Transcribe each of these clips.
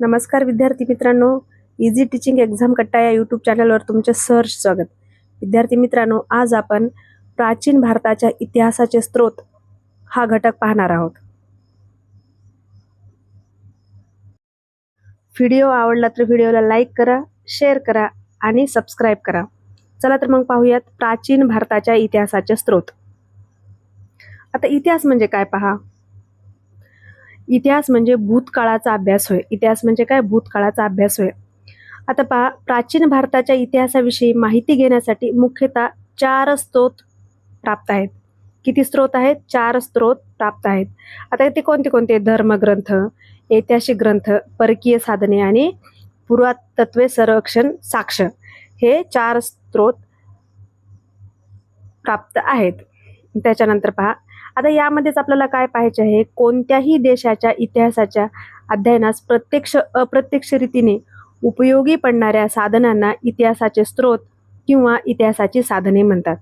नमस्कार विद्यार्थी मित्रांनो इझी टीचिंग एक्झाम कट्टा या यूट्यूब चॅनलवर तुमचे सहर्ष स्वागत. विद्यार्थी मित्रांनो आज आपण प्राचीन भारताच्या इतिहासाचे स्रोत हा घटक पाहणार आहोत. व्हिडिओ आवडला तर व्हिडिओला लाईक करा शेअर करा आणि सबस्क्राईब करा. चला तर मग पाहूयात प्राचीन भारताच्या इतिहासाचे स्रोत. आता इतिहास म्हणजे काय पहा? इतिहास म्हणजे भूतकाळाचा अभ्यास होय. इतिहास म्हणजे काय? भूतकाळाचा अभ्यास होय. आता पहा प्राचीन भारताच्या इतिहासाविषयी माहिती घेण्यासाठी मुख्यतः चार स्त्रोत प्राप्त आहेत. किती स्रोत आहेत? चार स्त्रोत प्राप्त आहेत. आता ते कोणते कोणते? धर्मग्रंथ ऐतिहासिक ग्रंथ परकीय साधने आणि पुरातत्वे संरक्षण साक्ष हे चार स्रोत प्राप्त आहेत. त्याच्यानंतर पहा आता यामध्येच आपल्याला काय पाहायचे आहे? कोणत्याही देशाच्या इतिहासाच्या अध्ययनास प्रत्यक्ष अप्रत्यक्ष रीतीने उपयोगी पडणाऱ्या साधनांना इतिहासाचे स्रोत किंवा इतिहासाची साधने म्हणतात.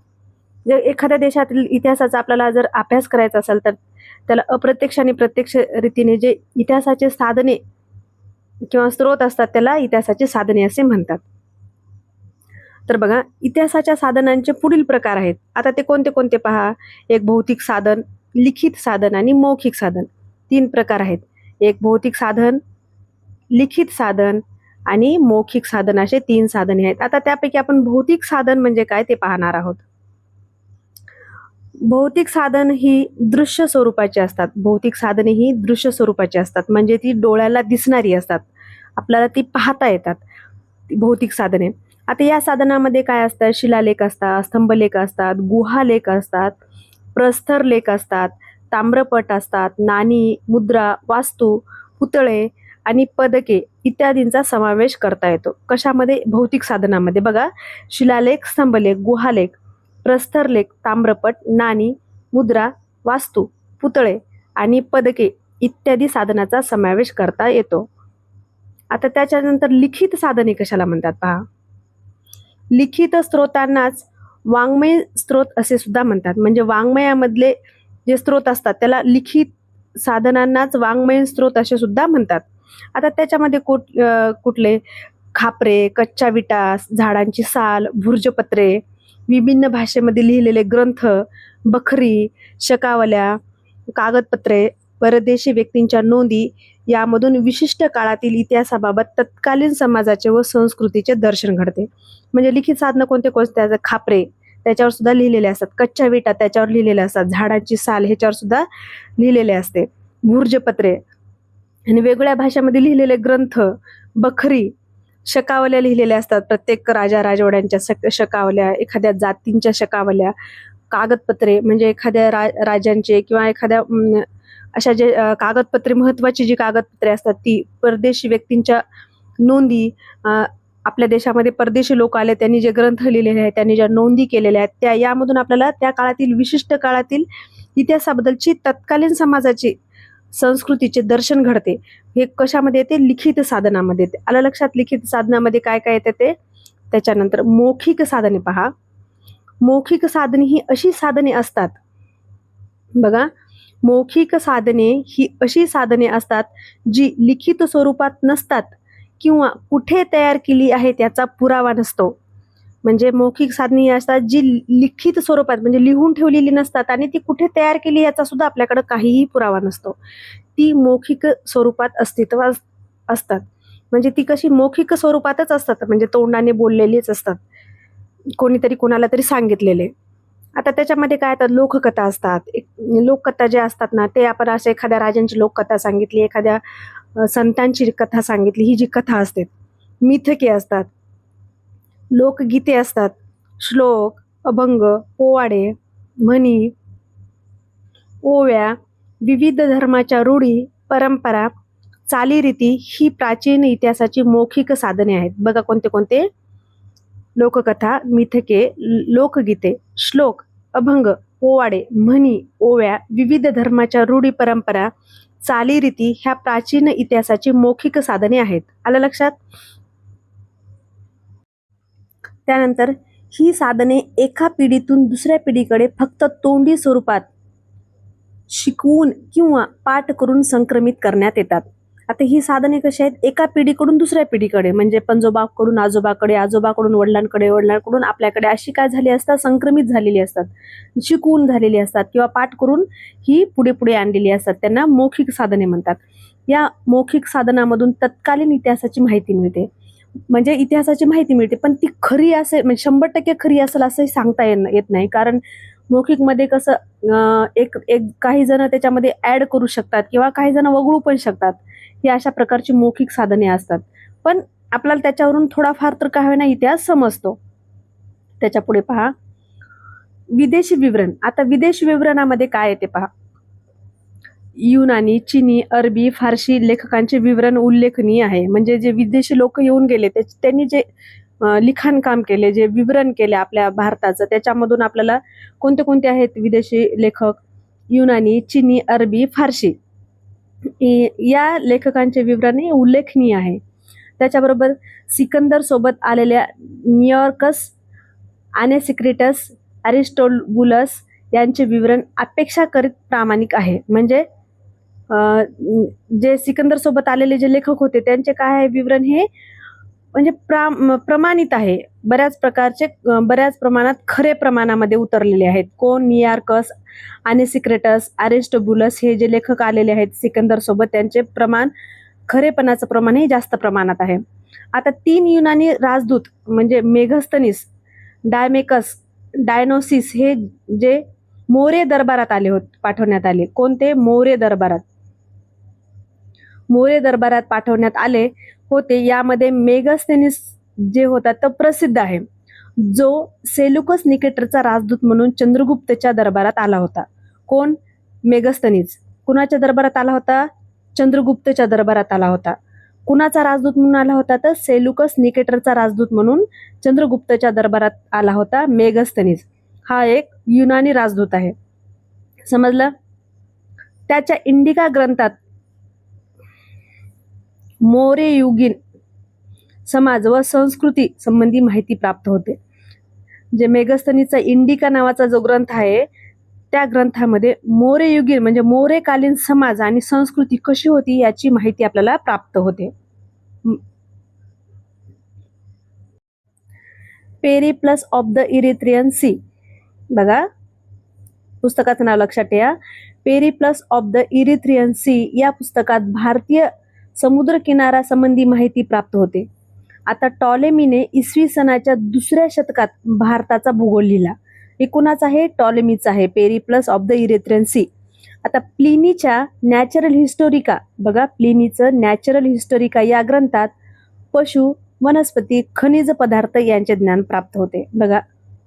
जर एखाद्या देशातील इतिहासाचा आपल्याला जर अभ्यास करायचा असेल तर त्याला अप्रत्यक्ष आणि प्रत्यक्ष रीतीने जे इतिहासाचे साधने किंवा स्रोत असतात त्याला इतिहासाची साधने असे म्हणतात. तर बघा इतिहासाच्या साधनांचे पुढील प्रकार आहेत. आता ते कोणते कोणते पहा? एक भौतिक साधन लिखित साधन आणि मौखिक साधन. तीन प्रकार आहेत. एक भौतिक साधन लिखित साधन आणि मौखिक साधन असे तीन साधने आहेत. आता त्यापैकी आपण भौतिक साधन म्हणजे काय ते पाहणार आहोत. भौतिक साधन ही दृश्य स्वरूपाची असतात. भौतिक साधने ही दृश्य स्वरूपाची असतात. म्हणजे ती डोळ्याला दिसणारी असतात. आपल्याला ती पाहता येतात. ती भौतिक साधने. आता या साधनामध्ये काय असतात शिलालेख असतात स्तंभलेख असतात गुहालेख असतात प्रस्तर लेख असतात ताम्रपट असतात नाणी मुद्रा वास्तू पुतळे आणि पदके इत्यादींचा समावेश करता येतो. कशामध्ये? भौतिक साधनामध्ये. बघा शिलालेख स्तंभलेख गुहालेख प्रस्तरलेख ताम्रपट नाणी मुद्रा वास्तू पुतळे आणि पदके इत्यादी साधनाचा समावेश करता येतो. आता त्याच्यानंतर लिखित साधने कशाला म्हणतात पहा? लिखित स्रोतांनाच वाङ्मय स्रोत असे सुद्धा म्हणतात. म्हणजे वाङ्मयामधले जे स्रोत असतात त्याला लिखित साधनांनाच वाङ्मय स्रोत असे सुद्धा म्हणतात. आता त्याच्यामध्ये कुठ कुठले? खापरे कच्च्या विटा झाडांची साल भुर्जपत्रे विभिन्न भाषेमध्ये लिहिलेले ग्रंथ बखरी शकावल्या कागदपत्रे परदेशी व्यक्तींच्या नोंदी यामधून विशिष्ट काळातील इतिहासाबाबत तत्कालीन समाजाचे व संस्कृतीचे दर्शन घडते. म्हणजे लिखित साधनं कोणते? कोणते? खापरे. त्याच्यावर सुद्धा लिहिलेले असतात. कच्च्या विटा त्याच्यावर लिहिलेल्या असतात. झाडांची साल ह्याच्यावर सुद्धा लिहिलेले असते. भूर्जपत्रे. आणि वेगळ्या भाषेमध्ये लिहिलेले ग्रंथ बखरी शकावल्या लिहिलेल्या असतात. प्रत्येक राजा राजवाड्यांच्या शक शकावल्या एखाद्या जातींच्या शकावल्या कागदपत्रे म्हणजे एखाद्या रा राजांचे किंवा एखाद्या अशा जे कागदपत्रे महत्त्वाची जी कागदपत्रे असतात ती परदेशी व्यक्तींच्या नोंदी आपल्या देशामध्ये परदेशी लोक आले त्यांनी जे ग्रंथ लिहिलेले आहेत त्यांनी ज्या नोंदी केलेल्या आहेत त्या यामधून आपल्याला त्या काळातील विशिष्ट काळातील इतिहासाबद्दलची तत्कालीन समाजाची संस्कृतीचे दर्शन घडते. हे कशामध्ये येते? लिखित साधनामध्ये येते. आलं लक्षात? लिखित साधनामध्ये काय काय येते ते? त्याच्यानंतर मौखिक साधने पहा. मौखिक साधने ही अशी साधने असतात. बघा मौखिक साधने ही अशी साधने असतात जी लिखित स्वरूपात नसतात किंवा कुठे तयार केली आहे त्याचा पुरावा नसतो. म्हणजे मौखिक साधने ही असतात जी लिखित स्वरूपात म्हणजे लिहून ठेवलेली नसतात आणि ती कुठे तयार केली याचा सुद्धा आपल्याकडे काहीही पुरावा नसतो. ती मौखिक स्वरूपात अस्तित्वात असतात. म्हणजे ती कशी मौखिक स्वरूपातच असतात. म्हणजे तोंडाने बोललेलीच असतात. कोणीतरी कोणाला तरी सांगितलेले. आता त्याच्यामध्ये काय तर लोककथा असतात. एक लोककथा जे असतात ना ते आपण असं एखाद्या राजांची लोककथा सांगितली एखाद्या संतांची कथा सांगितली ही जी कथा असते मिथके असतात लोकगीते असतात श्लोक अभंग पोवाडे म्हणी ओव्या विविध धर्माच्या रूढी परंपरा चालीरीती ही प्राचीन इतिहासाची मौखिक साधने आहेत. बघा कोणते कोणते? लोककथा मिथके लोकगीते श्लोक अभंग पोवाडे म्हणी ओव्या विविध धर्माच्या रूढी परंपरा चालीरीती ह्या प्राचीन इतिहासाची मौखिक साधने आहेत. आलं लक्षात? त्यानंतर ही साधने एका पिढीतून दुसऱ्या पिढीकडे फक्त तोंडी स्वरूपात शिकवून किंवा पाठ करून संक्रमित करण्यात येतात. आता ही साधने कशी आहेत? एका पिढीकडून दुसऱ्या पिढीकडे म्हणजे पंजोबाकडून आजोबाकडे आजोबाकडून वडिलांकडे वडिलांकडून आपल्याकडे अशी काय झाली असतात? संक्रमित झालेली असतात. शिकवून झालेली असतात किंवा पाठ करून ही पुढे पुढे आणलेली असतात. त्यांना मौखिक साधने म्हणतात. या मौखिक साधनामधून तत्कालीन इतिहासाची माहिती मिळते. म्हणजे इतिहासाची माहिती मिळते पण ती खरी असेल म्हणजे शंभर टक्के खरी असेल असंही सांगता येत येत नाही. कारण मौखिकमध्ये कसं एक एक काही जण त्याच्यामध्ये ऍड करू शकतात किंवा काही जण वगळू पण शकतात. ही अशा प्रकारची मौखिक साधने असतात. पण आपल्याला त्याच्यावरून थोडाफार तर काय होईना इतिहास समजतो. त्याच्या पुढे पहा. विदेशी विवरण. आता विदेशी विवरणामध्ये काय येते पहा. युनानी चिनी अरबी फारशी लेखकांचे विवरण उल्लेखनीय आहे. म्हणजे जे विदेशी लोक येऊन गेले ते त्यांनी जे लिखाण काम केले जे विवरण केले आपल्या भारताचं त्याच्यामधून आपल्याला कोणते कोणते आहेत विदेशी लेखक? युनानी चिनी अरबी फारशी. या लेखकांचे विवरण हे उल्लेखनीय आहे. त्याच्याबरोबर सिकंदर सोबत आलेल्या न्यूयॉर्कस सिक्रेटस अरिस्टोबुलस यांचे विवरण अपेक्षा करीत प्रामाणिक आहे. म्हणजे जे सिकंदर सोबत आलेले जे लेखक होते त्यांचे काय आहे विवरण हे? म्हणजे प्रा प्रमाणित आहे. बऱ्याच प्रकारचे बऱ्याच प्रमाणात खरे प्रमाणामध्ये उतरलेले आहेत. कोण? नियार्कस आणि सिक्रेटस अरेस्टबुलस हे जे लेखक आलेले आहेत सिकंदर सोबत त्यांचे प्रमाण खरेपणाचं प्रमाण हे जास्त प्रमाणात आहे. आता तीन युनानी राजदूत म्हणजे मेघस्तनीस डायमेकस डायनोसिस हे जे मोरे दरबारात आले होत पाठवण्यात आले. कोणते? मोरे दरबारात. मोरे दरबारात पाठवण्यात आले. होते यामध्ये मेगास्थेनिस जे होता तो प्रसिद्ध आहे. जो सेलुकस निकेटरचा राजदूत म्हणून चंद्रगुप्तच्या दरबारात आला होता. कोण? मेघस्तनीज कुणाच्या दरबारात आला होता? चंद्रगुप्तच्या दरबारात आला होता. कुणाचा राजदूत म्हणून आला होता तर सेलुकस निकेटरचा राजदूत म्हणून चंद्रगुप्तच्या दरबारात आला होता मेघस्तनीज हा एक युनानी राजदूत आहे. समजलं? त्याच्या इंडिका ग्रंथात मोरे युगीन समाज व संस्कृती संबंधी माहिती प्राप्त होते. जे मेघस्तनीचा इंडिका नावाचा जो ग्रंथ आहे त्या ग्रंथामध्ये मोरे युगीन म्हणजे मोरेकालीन समाज आणि संस्कृती कशी होती याची माहिती आपल्याला प्राप्त होते. Periplus of the Erythraean sea. बघा. पुस्तकाचं नाव लक्षात ठेवा. Periplus of the Erythraean sea या पुस्तकात भारतीय समुद्रकिनारासंबंधी संबंधी माहिती प्राप्त होते. आता टॉलेमीने इसवी सनाच्या दुसऱ्या शतकात भारताचा भूगोल लिहिला. हे कुणाचा आहे टॉलेमीचा आहे Periplus of the Erythraean sea. आता प्लिनीच्या नॅचरल हिस्टोरिका बघा प्लिनीचं नॅचरल हिस्टोरिका या ग्रंथात पशु वनस्पती खनिज पदार्थ यांचे ज्ञान प्राप्त होते. बघा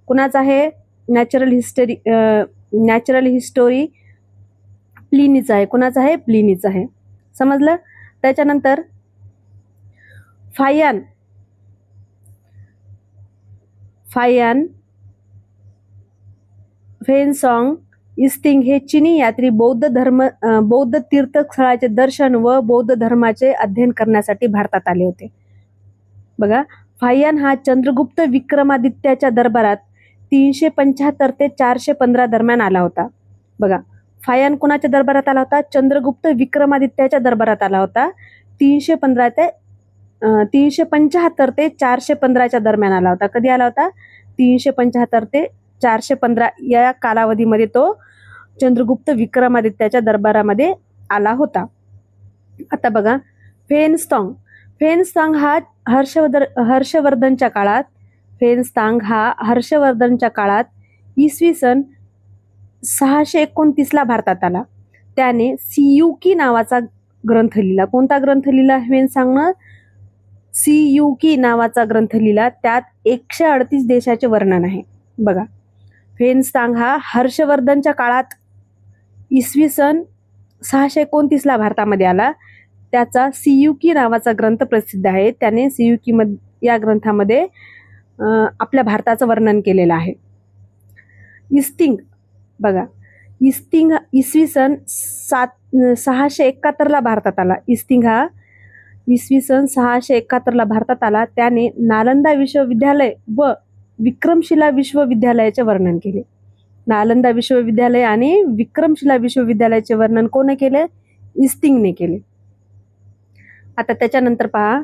कुणाचं आहे नॅचरल हिस्टरी नॅचरल हिस्टोरी? प्लिनीचं आहे कुणाचं आहे प्लिनीचं आहे समजलं? त्याच्यानंतर फायन. फायन फेनसॉंग इस्टिंग हे चिनी यात्री बौद्ध धर्म बौद्ध तीर्थस्थळाचे दर्शन व बौद्ध धर्माचे अध्ययन करण्यासाठी भारतात आले होते. बघा फायन हा चंद्रगुप्त विक्रमादित्याच्या दरबारात तीनशे पंच्याहत्तर ते चारशे पंधरा दरम्यान आला होता. बघा फायान कुणाच्या दरबारात आला होता? चंद्रगुप्त विक्रमादित्याच्या दरबारात आला होता. तीनशे पंधरा ते तीनशे पंच्याहत्तर ते चारशे पंधराच्या दरम्यान आला होता. कधी आला होता? तीनशे पंच्याहत्तर ते चारशे पंधरा या कालावधीमध्ये तो चंद्रगुप्त विक्रमादित्याच्या दरबारामध्ये आला होता. आता बघा फेनस्टॉंग फेनस्तांग हा हर्षवर्धन हर्षवर्धनच्या काळात फेनस्तांग हा हर्षवर्धनच्या काळात इसवी सन सहाशे एकोणतीसला भारतात आला. त्याने सियुकी नावाचा ग्रंथ लिहिला. कोणता ग्रंथ लिहिला फेनसांगनं सियुकी नावाचा ग्रंथ लिहिला. त्यात एकशे अडतीस देशाचे वर्णन आहे. बघा. फेनस्तांग हा हर्षवर्धनच्या काळात इसवी सन सहाशे एकोणतीसला भारतामध्ये आला. त्याचा सियुकी नावाचा ग्रंथ प्रसिद्ध आहे. त्याने सियुकी मध या ग्रंथामध्ये आपल्या भारताचं वर्णन केलेलं आहे. इस्टिंग बघा. इस्तिंग इसवी सन सात सहाशे एकाहत्तरला भारतात आला. इस्तिंगा हा इसवी सन सहाशे एकाहत्तरला भारतात आला. त्याने नालंदा विश्वविद्यालय व विक्रमशिला विश्वविद्यालयाचे वर्णन केले. नालंदा विश्वविद्यालय आणि विक्रमशिला विश्वविद्यालयाचे वर्णन कोणी केले? इस्तिंगने केले. आता त्याच्यानंतर पहा.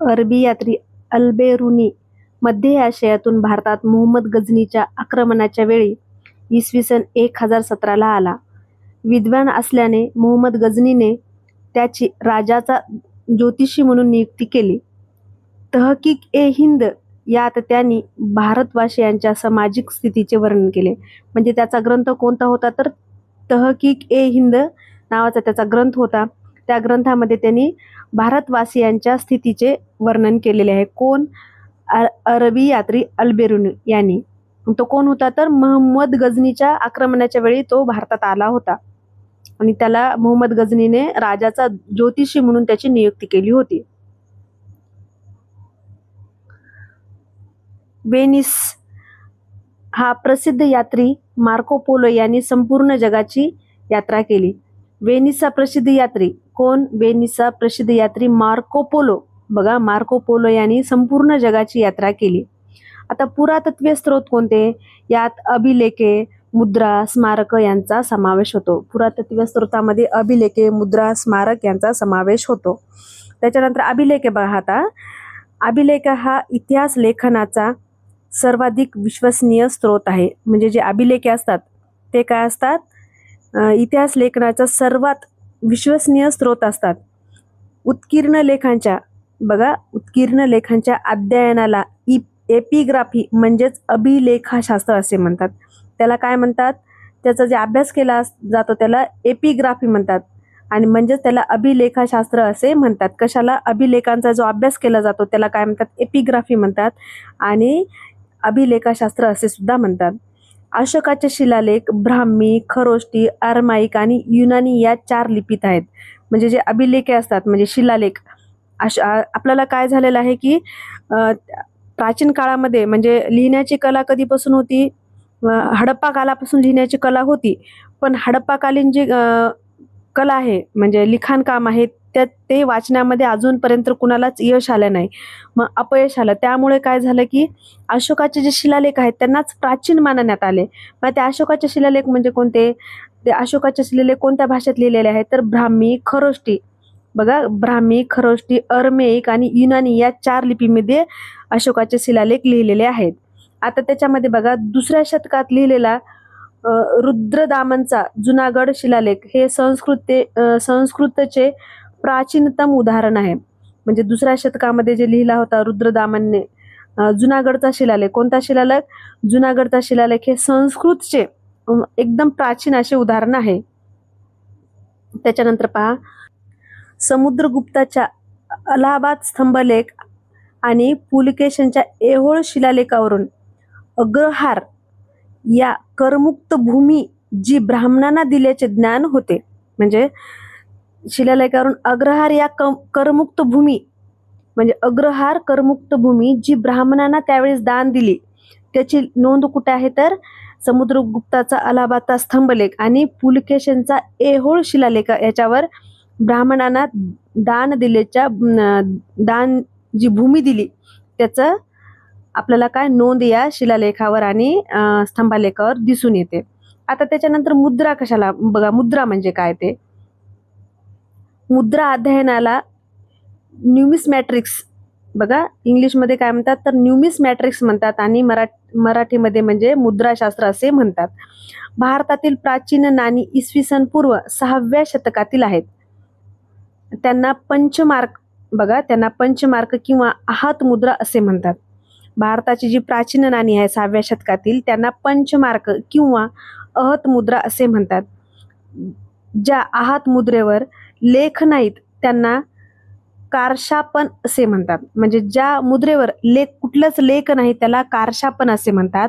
अरबी यात्री अल्बेरुनी मध्य आशियातून भारतात मोहम्मद गझनीच्या आक्रमणाच्या वेळी इसवी सन एक हजार सतराला आला. विद्वान असल्याने मोहम्मद गझनीने त्याची राजाचा ज्योतिषी म्हणून नियुक्ती केली. तहकीक ए हिंद यात त्यांनी भारतवासियांच्या सामाजिक स्थितीचे वर्णन केले. म्हणजे त्याचा ग्रंथ कोणता होता? तर तहकीक ए हिंद नावाचा त्याचा ग्रंथ होता. त्या ग्रंथामध्ये त्यांनी भारतवासियांच्या स्थितीचे वर्णन केलेले आहे. कोण? अरबी यात्री अल्बेरुनी यांनी. तो कोण होता तर मोहम्मद गझनीच्या आक्रमणाच्या वेळी तो भारतात आला होता. आणि त्याला मोहम्मद गझनीने राजाचा ज्योतिषी म्हणून त्याची नियुक्ती केली होती. वेनिस हा प्रसिद्ध यात्री मार्को पोलो यांनी संपूर्ण जगाची यात्रा केली. वेनिसचा प्रसिद्ध यात्री कोण? वेनिसचा प्रसिद्ध यात्री मार्को पोलो. बघा मार्को पोलो यांनी संपूर्ण जगाची यात्रा केली. आता पुरातत्वीय स्रोत कोणते? यात अभिलेखे मुद्रा स्मारक यांचा समावेश होतो. पुरातत्वीय स्रोतामध्ये अभिलेखे मुद्रा स्मारक यांचा समावेश होतो. त्याच्यानंतर अभिलेखे बघा आता. अभिलेख हा इतिहास लेखनाचा सर्वाधिक विश्वसनीय स्रोत आहे. म्हणजे जे अभिलेखे असतात ते काय असतात? इतिहास लेखनाचा सर्वात विश्वसनीय स्रोत असतात. उत्कीर्ण लेखांच्या बघा उत्कीर्ण लेखांच्या अध्ययनाला इ एपिग्राफी म्हणजेच अभिलेखाशास्त्र असे म्हणतात. त्याला काय म्हणतात? त्याचा जे अभ्यास केला अस- जातो त्याला एपिग्राफी म्हणतात. आणि म्हणजेच त्याला अभिलेखाशास्त्र असे म्हणतात. कशाला? अभिलेखांचा जो अभ्यास केला जातो त्याला काय म्हणतात? एपिग्राफी म्हणतात. आणि अभिलेखाशास्त्र असे सुद्धा म्हणतात. अशोकाचे शिलालेख ब्राह्मी खरोष्टी अरमाईक आणि युनानी या चार लिपीत आहेत. म्हणजे जे अभिलेखे असतात म्हणजे शिलालेख अशा आपल्याला काय झालेलं आहे की प्राचीन काळामध्ये म्हणजे लिहिण्याची कला कधीपासून होती हडप्पा कालापासून लिहिण्याची कला होती पण हडप्पाकालीन जी कला आहे म्हणजे लिखाणकाम आहे त्यात ते वाचण्यामध्ये अजूनपर्यंत कुणालाच यश आलं नाही मग अपयश आलं. त्यामुळे काय झालं की अशोकाचे जे शिलालेख आहेत त्यांनाच प्राचीन मानण्यात आले. मग ते अशोकाचे शिलालेख म्हणजे कोणते? ते अशोकाचे शिलालेख कोणत्या भाषेत लिहिलेले आहेत? तर ब्राह्मी खरोष्टी बघा ब्राह्मी खरोष्टी अर्मेक आणि युनानी या चार लिपीमध्ये अशोकाचे शिलालेख लिहिलेले आहेत. आता त्याच्यामध्ये बघा दुसऱ्या शतकात लिहिलेला रुद्रदामनचा जुनागड शिलालेख हे संस्कृत ते संस्कृतचे प्राचीनतम उदाहरण आहे. म्हणजे दुसऱ्या शतकामध्ये जे लिहिला होता रुद्रदामनने जुनागडचा शिलालेख कोणता शिलालेख? जुनागडचा शिलालेख हे संस्कृतचे एकदम प्राचीन असे उदाहरण आहे. त्याच्यानंतर पहा समुद्रगुप्ताच्या अलाहाबाद स्तंभलेख आणि पुलकेशनच्या ऐहोळ शिलालेखावरून अग्रहार या करमुक्त भूमी जी ब्राह्मणांना दिल्याचे ज्ञान होते. म्हणजे शिलालेखावरून अग्रहार या करमुक्त भूमी म्हणजे अग्रहार करमुक्त भूमी जी ब्राह्मणांना त्यावेळेस दान दिली. त्याची नोंद कुठे आहे तर समुद्रगुप्ताचा अलाहाबादचा स्तंभलेख आणि पुलकेशनचा ऐहोळ शिलालेख याच्यावर ब्राह्मणांना दान दिलेच्या दान जी भूमी दिली त्याचं आपल्याला काय नोंद या शिलालेखावर आणि स्तंभालेखावर दिसून येते. आता त्याच्यानंतर मुद्रा कशाला बघा मुद्रा म्हणजे काय ते? मुद्रा अध्ययनाला न्यूमिस मॅट्रिक्स बघा इंग्लिशमध्ये काय म्हणतात तर न्यूमिस मॅट्रिक्स म्हणतात आणि मरा मराठीमध्ये म्हणजे मुद्राशास्त्र असे म्हणतात. भारतातील प्राचीन नाणी इसवी सन पूर्व सहाव्या शतकातील आहेत. त्यांना पंचमार्क बघा त्यांना पंचमार्क किंवा आहात मुद्रा असे म्हणतात. भारताची जी प्राचीन नाणी आहे सहाव्या शतकातील त्यांना पंचमार्क किंवा अहत मुद्रा असे म्हणतात. ज्या आहात मुद्रेवर लेख नाहीत त्यांना कारशापन असे म्हणतात. म्हणजे ज्या मुद्रेवर लेख कुठलंच लेख नाही त्याला कारशापन असे म्हणतात.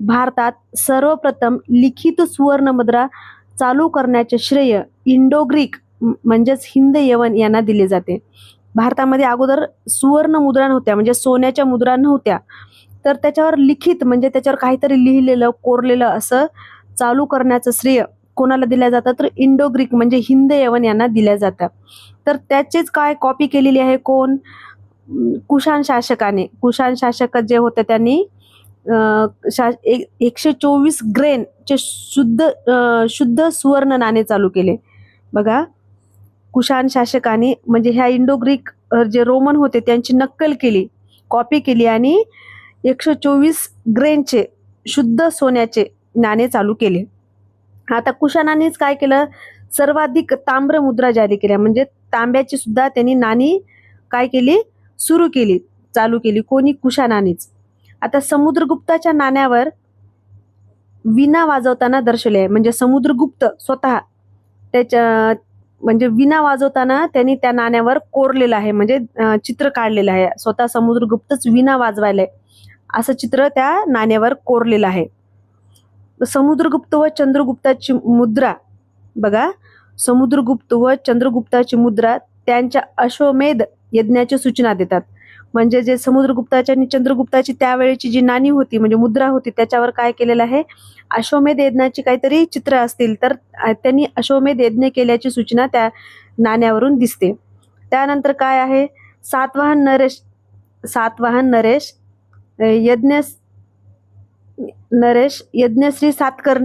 भारतात सर्वप्रथम लिखित सुवर्ण मुद्रा चालू करण्याचे श्रेय इंडो ग्रीक म्हणजेच हिंद यवन यांना दिले जाते. भारतामध्ये अगोदर सुवर्ण मुद्रा नव्हत्या म्हणजे सोन्याच्या मुद्रा नव्हत्या. तर त्याच्यावर लिखित म्हणजे त्याच्यावर काहीतरी लिहिलेलं कोरलेलं असं चालू करण्याचं श्रेय कोणाला दिल्या जातं तर इंडो ग्रीक म्हणजे हिंद यवन यांना दिल्या जातं तर त्याचीच काय कॉपी केलेली आहे कोण? कुशाण शासकाने. कुशाण शासक जे होते त्यांनी शा एक एकशे चोवीस ग्रेनचे शुद्ध शुद्ध सुवर्ण नाणे चालू केले. बघा कुशाण शासकाने म्हणजे ह्या इंडो ग्रीक जे रोमन होते त्यांची नक्कल केली. कॉपी केली आणि एकशे चोवीस ग्रेनचे शुद्ध सोन्याचे नाणे चालू केले. आता कुशाणानेच काय केलं? सर्वाधिक ताम्र मुद्रा जारी केल्या. म्हणजे तांब्याची सुद्धा त्यांनी नाणी काय केली? सुरू केली चालू केली. कोणी? कुशाणानेच आता समुद्रगुप्ताच्या नाण्यावर विना वाजवताना दर्शवले आहे. म्हणजे समुद्रगुप्त स्वतः त्याच्या म्हणजे विना वाजवताना त्यांनी त्या नाण्यावर कोरलेलं आहे म्हणजे चित्र काढलेलं आहे. स्वतः समुद्रगुप्तच विना वाजवायलाय. असं चित्र त्या नाण्यावर कोरलेलं आहे. समुद्रगुप्त व चंद्रगुप्ताची मुद्रा बघा. समुद्रगुप्त व चंद्रगुप्ताची मुद्रा त्यांच्या अश्वमेध यज्ञाची सूचना देतात. म्हणजे जे समुद्रगुप्ताची आणि चंद्रगुप्ताची त्यावेळेची जी नाणी होती म्हणजे मुद्रा होती त्याच्यावर काय केलेलं आहे? अश्वमेध यज्ञाची काहीतरी चित्र असतील तर त्यांनी अश्वमेध यज्ञ केल्याची सूचना त्या नाण्यावरून दिसते. त्यानंतर काय आहे? सातवाहन नरेश सातवाहन नरेश यज्ञ नरेश यज्ञश्री सातकर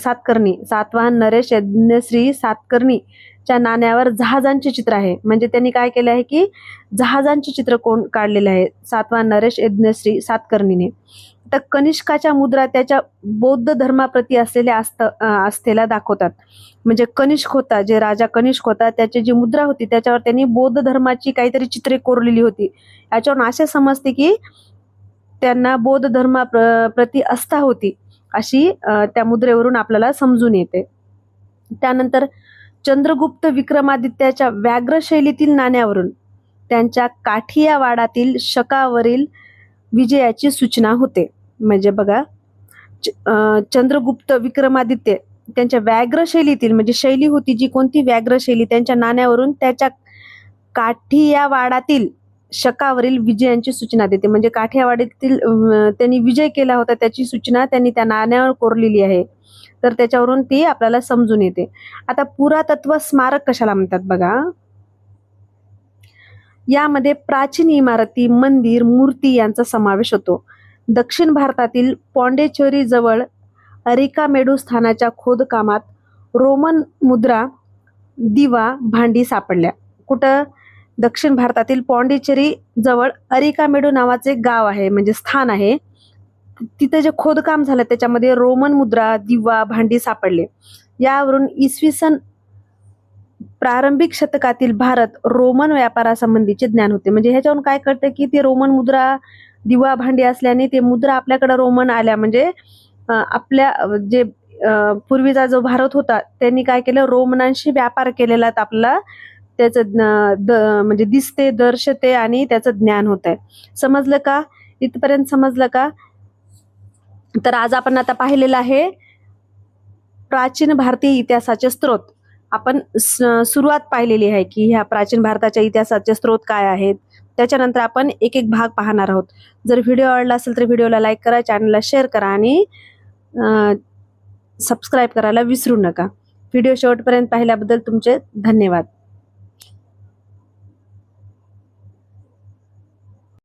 सातकर्णी सातवाहन नरेश यज्ञश्री सातकर्णी च्या नाण्यावर जहाजांचे चित्र आहे. म्हणजे त्यांनी काय केलं आहे की जहाजांचे चित्र कोण काढलेले आहे? सातवाहन नरेश यज्ञश्री सातकर्णीने. तर कनिष्काच्या मुद्रा त्याच्या बौद्ध धर्माप्रती असलेल्या आस्थ आस्थेला दाखवतात. म्हणजे कनिष्क होता जे राजा कनिष्क होता त्याची जी मुद्रा होती त्याच्यावर त्यांनी बौद्ध धर्माची काहीतरी चित्रे कोरलेली होती. याच्यावरून असे समजते की त्यांना बौद्ध धर्मा प्र- प्रती आस्था होती अशी त्या मुद्रेवरून आपल्याला समजून येते. त्यानंतर चंद्रगुप्त विक्रमादित्याच्या व्याघ्र शैलीतील नाण्यावरून त्यांच्या काठिया वाडातील शकावरील विजयाची सूचना होते. म्हणजे बघा च- चंद्रगुप्त विक्रमादित्य त्यांच्या व्याघ्र शैलीतील म्हणजे शैली होती जी कोणती? व्याघ्र शैली त्यांच्या नाण्यावरून त्याच्या काठियावाडातील शकावरील विजयांची सूचना देते. म्हणजे काठियावाडीतील त्यांनी विजय केला होता त्याची सूचना त्यांनी त्या नाण्यावर कोरलेली आहे. तर त्याच्यावरून ती आपल्याला समजून येते. आता पुरातत्व स्मारक कशाला म्हणतात बघा? यामध्ये प्राचीन इमारती मंदिर मूर्ती यांचा समावेश होतो. दक्षिण भारतातील पॉंडेचेरी जवळ रिकामेडू स्थानाच्या खोदकामात रोमन मुद्रा दिवा भांडी सापडल्या. कुठं? दक्षिण भारतातील पॉंडिचेरी जवळ अरिकामेडू नावाचे एक गाव आहे म्हणजे स्थान आहे. तिथे जे खोदकाम झालं त्याच्यामध्ये रोमन मुद्रा दिवा भांडी सापडले. यावरून इसवी सन प्रारंभिक शतकातील भारत रोमन व्यापारासंबंधीचे ज्ञान होते. म्हणजे ह्याच्यावरून काय कळतं की ते रोमन मुद्रा दिवा भांडी असल्याने ते मुद्रा आपल्याकडे रोमन आल्या. म्हणजे आपल्या जे पूर्वीचा जो भारत होता त्यांनी काय केलं? रोमनांशी व्यापार केलेला तर त्याचं द- म्हणजे दिसते दर्शते आणि त्याचं ज्ञान होत आहे समजलं का? इथपर्यंत समजलं का? तर आज आपण आता पाहिलेलं आहे प्राचीन भारतीय इतिहासाचे स्रोत. आपण सुरुवात पाहिलेली आहे की ह्या प्राचीन भारताच्या इतिहासाचे स्रोत काय आहेत? त्याच्यानंतर आपण एक एक भाग पाहणार आहोत. जर व्हिडिओ आवडला असेल तर व्हिडिओला लाईक करा चॅनलला शेअर करा आणि सबस्क्राईब करायला विसरू नका. व्हिडिओ शेवटपर्यंत पाहिल्याबद्दल तुमचे धन्यवाद.